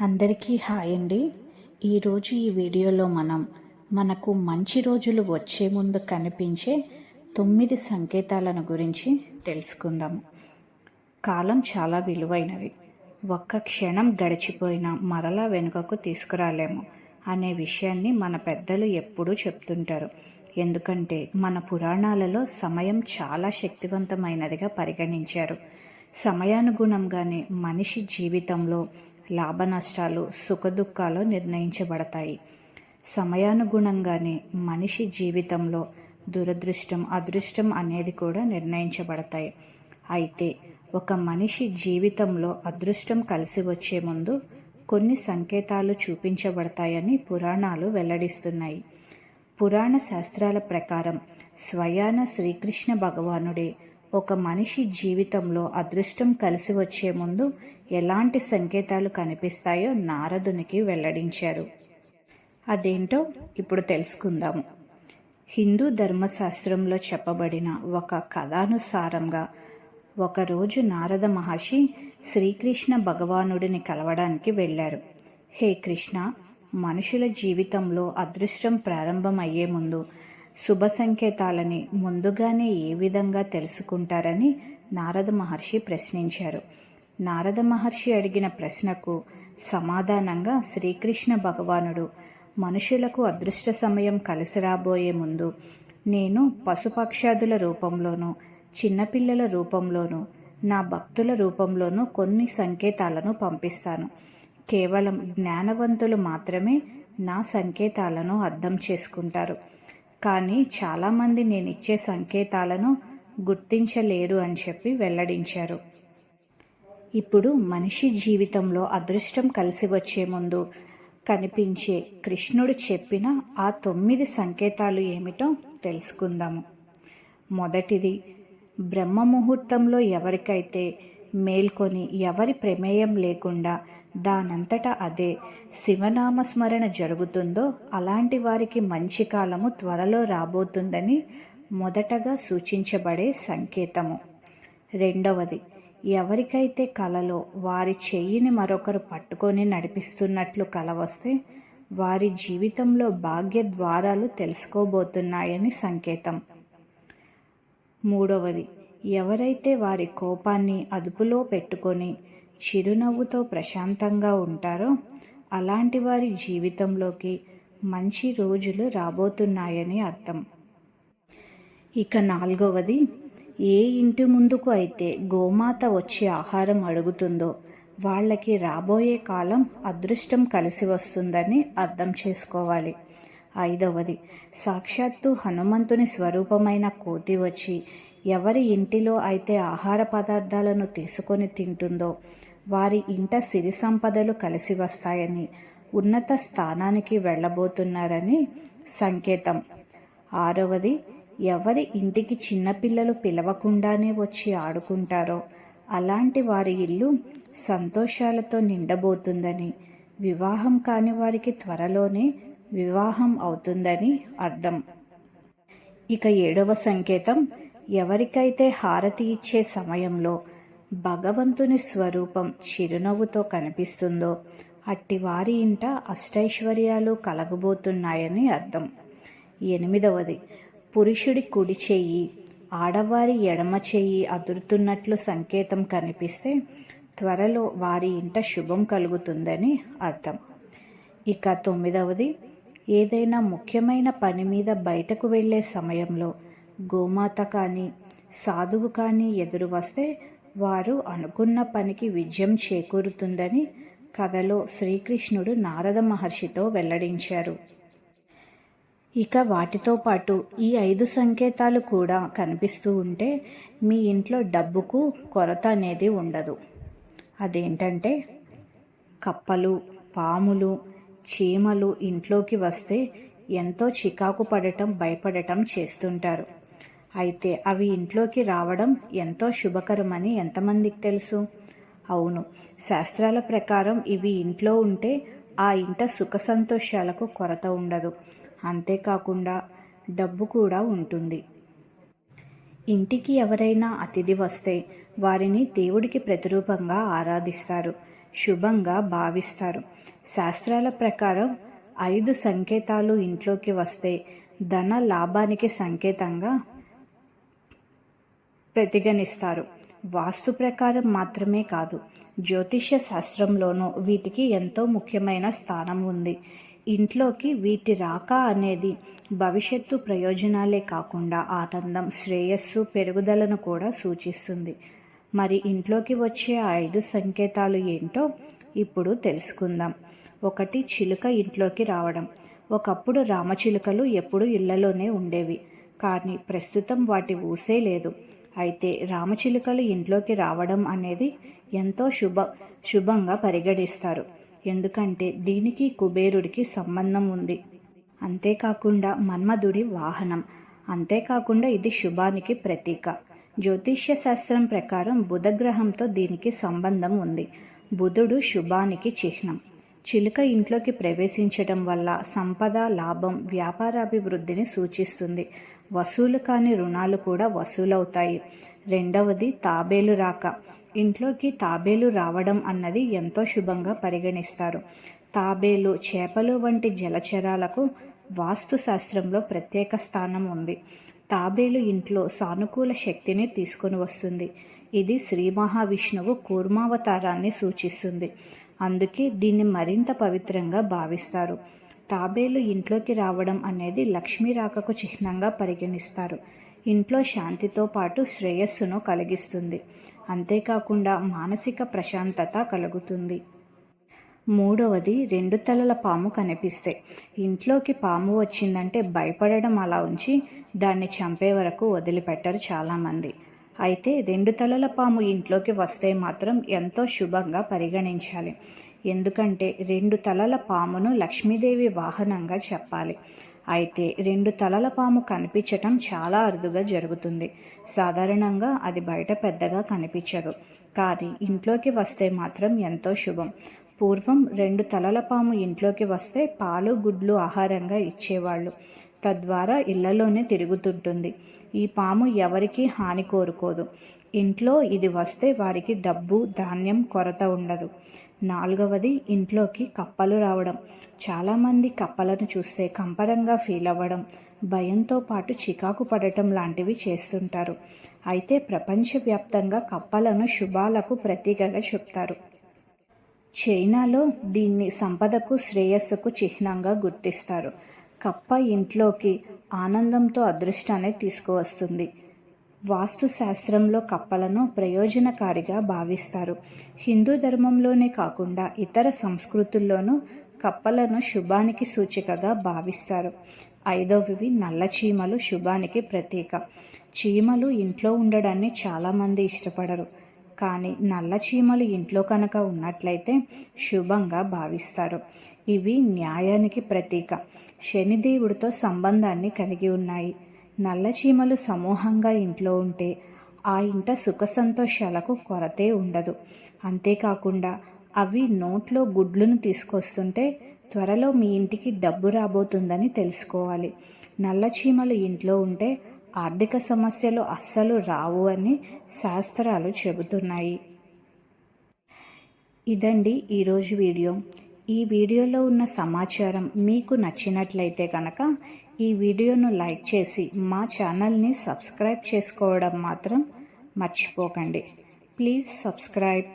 అందరికీ హాయ్ అండి. ఈరోజు ఈ వీడియోలో మనం మనకు మంచి రోజులు వచ్చే ముందు కనిపించే తొమ్మిది సంకేతాలను గురించి తెలుసుకుందాము కాలం చాలా విలువైనది. ఒక్క క్షణం గడిచిపోయినా మరలా వెనుకకు తీసుకురాలేము అనే విషయాన్ని మన పెద్దలు ఎప్పుడూ చెప్తుంటారు. ఎందుకంటే మన పురాణాలలో సమయం చాలా శక్తివంతమైనదిగా పరిగణించారు. సమయానుగుణంగానే మనిషి జీవితంలో లాభ నష్టాలు సుఖదుఖాలు నిర్ణయించబడతాయి. సమయానుగుణంగానే మనిషి జీవితంలో దురదృష్టం అదృష్టం అనేది కూడా నిర్ణయించబడతాయి. అయితే ఒక మనిషి జీవితంలో అదృష్టం కలిసి వచ్చే ముందు కొన్ని సంకేతాలు చూపించబడతాయని పురాణాలు వెల్లడిస్తున్నాయి. పురాణ శాస్త్రాల ప్రకారం స్వయాన శ్రీకృష్ణ భగవానుడే ఒక మనిషి జీవితంలో అదృష్టం కలిసి వచ్చే ముందు ఎలాంటి సంకేతాలు కనిపిస్తాయో నారదునికి వెల్లడించారు. అదేంటో ఇప్పుడు తెలుసుకుందాము. హిందూ ధర్మశాస్త్రంలో చెప్పబడిన ఒక కథానుసారంగా ఒకరోజు నారద మహర్షి శ్రీకృష్ణ భగవానుడిని కలవడానికి వెళ్ళారు. హే కృష్ణ మనుషుల జీవితంలో అదృష్టం ప్రారంభమయ్యే ముందు శుభ సంకేతాలని ముందుగానే ఏ విధంగా తెలుసుకుంటారని నారద మహర్షి ప్రశ్నించారు. నారద మహర్షి అడిగిన ప్రశ్నకు సమాధానంగా శ్రీకృష్ణ భగవానుడు మనుషులకు అదృష్ట సమయం కలిసి రాబోయే ముందు నేను పశుపక్షాదుల రూపంలోనూ చిన్నపిల్లల రూపంలోనూ నా భక్తుల రూపంలోనూ కొన్ని సంకేతాలను పంపిస్తాను. కేవలం జ్ఞానవంతులు మాత్రమే నా సంకేతాలను అర్థం చేసుకుంటారు. కానీ చాలామంది నేను ఇచ్చే సంకేతాలను గుర్తించలేరు అని చెప్పి వెల్లడించారు. ఇప్పుడు మనిషి జీవితంలో అదృష్టం కలిసి వచ్చే ముందు కనిపించే కృష్ణుడు చెప్పిన ఆ తొమ్మిది సంకేతాలు ఏమిటో తెలుసుకుందాము మొదటిది బ్రహ్మ ముహూర్తంలో ఎవరికైతే మేల్కొని ఎవరి ప్రమేయం లేకుండా దానంతటా అదే శివనామస్మరణ జరుగుతుందో అలాంటి వారికి మంచి కాలము త్వరలో రాబోతుందని మొదటగా సూచించబడే సంకేతము. రెండవది ఎవరికైతే కలలో వారి చెయ్యిని మరొకరు పట్టుకొని నడిపిస్తున్నట్లు కల వస్తే వారి జీవితంలో భాగ్య ద్వారాలు తెలుసుకోబోతున్నాయని సంకేతం. మూడవది ఎవరైతే వారి కోపాన్ని అదుపులో పెట్టుకొని చిరునవ్వుతో ప్రశాంతంగా ఉంటారో అలాంటి వారి జీవితంలోకి మంచి రోజులు రాబోతున్నాయని అర్థం. ఇక నాలుగవది ఏ ఇంటి ముందుకు అయితే గోమాత వచ్చి ఆహారం అడుగుతుందో వాళ్ళకి రాబోయే కాలం అదృష్టం కలిసి వస్తుందని అర్థం చేసుకోవాలి. ఐదవది. సాక్షాత్తు హనుమంతుని స్వరూపమైన కోతి వచ్చి ఎవరి ఇంటిలో అయితే ఆహార పదార్థాలను తీసుకొని తింటుందో వారి ఇంట సిరి సంపదలు కలిసి వస్తాయని ఉన్నత స్థానానికి వెళ్ళబోతున్నారని సంకేతం. ఆరవది. ఎవరి ఇంటికి చిన్నపిల్లలు పిలవకుండానే వచ్చి ఆడుకుంటారో అలాంటి వారి ఇల్లు సంతోషాలతో నిండబోతుందని వివాహం కాని వారికి త్వరలోనే వివాహం అవుతుందని అర్థం. ఇక ఏడవ సంకేతం ఎవరికైతే హారతి ఇచ్చే సమయంలో భగవంతుని స్వరూపం చిరునవ్వుతో కనిపిస్తుందో అట్టి వారి ఇంట అష్టైశ్వర్యాలు కలగబోతున్నాయని అర్థం. ఎనిమిదవది పురుషుడి కుడి చెయ్యి ఆడవారి ఎడమ చెయ్యి అదురుతున్నట్లు సంకేతం కనిపిస్తే త్వరలో వారి ఇంట శుభం కలుగుతుందని అర్థం. ఇక తొమ్మిదవది ఏదైనా ముఖ్యమైన పని మీద బయటకు వెళ్ళే సమయంలో గోమాత కానీ సాధువు కానీ ఎదురు వస్తే వారు అనుకున్న పనికి విజయం చేకూరుతుందని కథలో శ్రీకృష్ణుడు నారద మహర్షితో వెల్లడించారు. ఇక వాటితో పాటు ఈ ఐదు సంకేతాలు కూడా కనిపిస్తూ ఉంటే మీ ఇంట్లో డబ్బుకు కొరత అనేది ఉండదు. అదేంటంటే కప్పలు పాములు చీమలు ఇంట్లోకి వస్తే ఎంతో చికాకు పడటం భయపడటం చేస్తుంటారు. అయితే అవి ఇంట్లోకి రావడం ఎంతో శుభకరమని ఎంతమందికి తెలుసు? అవును. శాస్త్రాల ప్రకారం ఇవి ఇంట్లో ఉంటే ఆ ఇంట సుఖ సంతోషాలకు కొరత ఉండదు. అంతేకాకుండా డబ్బు కూడా ఉంటుంది. ఇంటికి ఎవరైనా అతిథి వస్తే వారిని దేవుడికి ప్రతిరూపంగా ఆరాధిస్తారు శుభంగా భావిస్తారు. శాస్త్రాల ప్రకారం ఐదు సంకేతాలు ఇంట్లోకి వస్తే ధన లాభానికి సంకేతంగా ప్రతిగణిస్తారు. వాస్తు ప్రకారం మాత్రమే కాదు జ్యోతిష్య శాస్త్రంలోనూ వీటికి ఎంతో ముఖ్యమైన స్థానం ఉంది. ఇంట్లోకి వీటి రాక అనేది భవిష్యత్తు ప్రయోజనాలే కాకుండా ఆనందం శ్రేయస్సు పెరుగుదలను కూడా సూచిస్తుంది. మరి ఇంట్లోకి వచ్చే ఐదు సంకేతాలు ఏంటో ఇప్పుడు తెలుసుకుందాం. ఒకటి చిలుక ఇంట్లోకి రావడం. ఒకప్పుడు రామచిలుకలు ఎప్పుడు ఇళ్ళలోనే ఉండేవి. కానీ ప్రస్తుతం వాటి ఊసే లేదు. అయితే రామచిలుకలు ఇంట్లోకి రావడం అనేది ఎంతో శుభ శుభంగా పరిగణిస్తారు. ఎందుకంటే దీనికి కుబేరుడికి సంబంధం ఉంది. అంతేకాకుండా మన్మధుడి వాహనం. అంతేకాకుండా ఇది శుభానికి ప్రతీక. జ్యోతిష్య శాస్త్రం ప్రకారం బుధగ్రహంతో దీనికి సంబంధం ఉంది. బుధుడు శుభానికి చిహ్నం. చిలుక ఇంట్లోకి ప్రవేశించడం వల్ల సంపద లాభం వ్యాపారాభివృద్ధిని సూచిస్తుంది. వసూలు కాని రుణాలు కూడా వసూలవుతాయి. రెండవది తాబేలు రాక. ఇంట్లోకి తాబేలు రావడం అన్నది ఎంతో శుభంగా పరిగణిస్తారు. తాబేలు చేపలు వంటి జలచరాలకు వాస్తు శాస్త్రంలో ప్రత్యేక స్థానం ఉంది. తాబేలు ఇంట్లో సానుకూల శక్తిని తీసుకొని వస్తుంది. ఇది శ్రీ మహావిష్ణువు కూర్మావతారాన్ని సూచిస్తుంది. అందుకే దీన్ని మరింత పవిత్రంగా భావిస్తారు. తాబేలు ఇంట్లోకి రావడం అనేది లక్ష్మీ రాకకు చిహ్నంగా పరిగణిస్తారు. ఇంట్లో శాంతితో పాటు శ్రేయస్సును కలిగిస్తుంది. అంతేకాకుండా మానసిక ప్రశాంతత కలుగుతుంది. మూడవది రెండు తలల పాము కనిపిస్తే. ఇంట్లోకి పాము వచ్చిందంటే భయపడడం అలా ఉంచి దాన్ని చంపే వరకు వదిలిపెట్టరు చాలామంది. అయితే రెండు తలల పాము ఇంట్లోకి వస్తే మాత్రం ఎంతో శుభంగా పరిగణించాలి. ఎందుకంటే రెండు తలల పామును లక్ష్మీదేవి వాహనంగా చెప్పాలి. అయితే రెండు తలల పాము కనిపించటం చాలా అరుదుగా జరుగుతుంది. సాధారణంగా అది బయట పెద్దగా కనిపించదు. కానీ ఇంట్లోకి వస్తే మాత్రం ఎంతో శుభం. పూర్వం రెండు తలల పాము ఇంట్లోకి వస్తే పాలు గుడ్లు ఆహారంగా ఇచ్చేవాళ్ళు. తద్వారా ఇళ్ళలోనే తిరుగుతుంటుంది. ఈ పాము ఎవరికీ హాని కోరుకోదు. ఇంట్లో ఇది వస్తే వారికి డబ్బు ధాన్యం కొరత ఉండదు. నాలుగవది ఇంట్లోకి కప్పలు రావడం. చాలామంది కప్పలను చూస్తే కంపరంగా ఫీల్ అవ్వడం భయంతో పాటు చికాకు పడటం లాంటివి చేస్తుంటారు. అయితే ప్రపంచవ్యాప్తంగా కప్పలను శుభాలకు ప్రతీకగా చెప్తారు. చైనాలో దీన్ని సంపదకు శ్రేయస్సుకు చిహ్నంగా గుర్తిస్తారు. కప్ప ఇంట్లోకి ఆనందంతో అదృష్టాన్ని తీసుకువస్తుంది. వాస్తు శాస్త్రంలో కప్పలను ప్రయోజనకారిగా భావిస్తారు. హిందూ ధర్మంలోనే కాకుండా ఇతర సంస్కృతుల్లోనూ కప్పలను శుభానికి సూచికగా భావిస్తారు. ఐదవవి నల్ల చీమలు శుభానికి ప్రతీక. చీమలు ఇంట్లో ఉండడాన్ని చాలామంది ఇష్టపడరు. కానీ నల్ల చీమలు ఇంట్లో కనుక ఉన్నట్లయితే శుభంగా భావిస్తారు. ఇవి న్యాయానికి ప్రతీక. శనిదేవుడితో సంబంధాన్ని కలిగి ఉన్నాయి. నల్లచీమలు సమూహంగా ఇంట్లో ఉంటే ఆ ఇంట సుఖ సంతోషాలకు కొరతే ఉండదు. అంతేకాకుండా అవి నోట్లో గుడ్లను తీసుకొస్తుంటే త్వరలో మీ ఇంటికి డబ్బు రాబోతుందని తెలుసుకోవాలి. నల్లచీమలు ఇంట్లో ఉంటే ఆర్థిక సమస్యలు అస్సలు రావు అని శాస్త్రాలు చెబుతున్నాయి. ఇదండి ఈరోజు వీడియో. ఈ వీడియోలో ఉన్న సమాచారం మీకు నచ్చినట్లయితే కనుక ఈ వీడియోను లైక్ చేసి మా ఛానల్ని సబ్స్క్రైబ్ చేసుకోవడం మాత్రం మర్చిపోకండి. Please subscribe.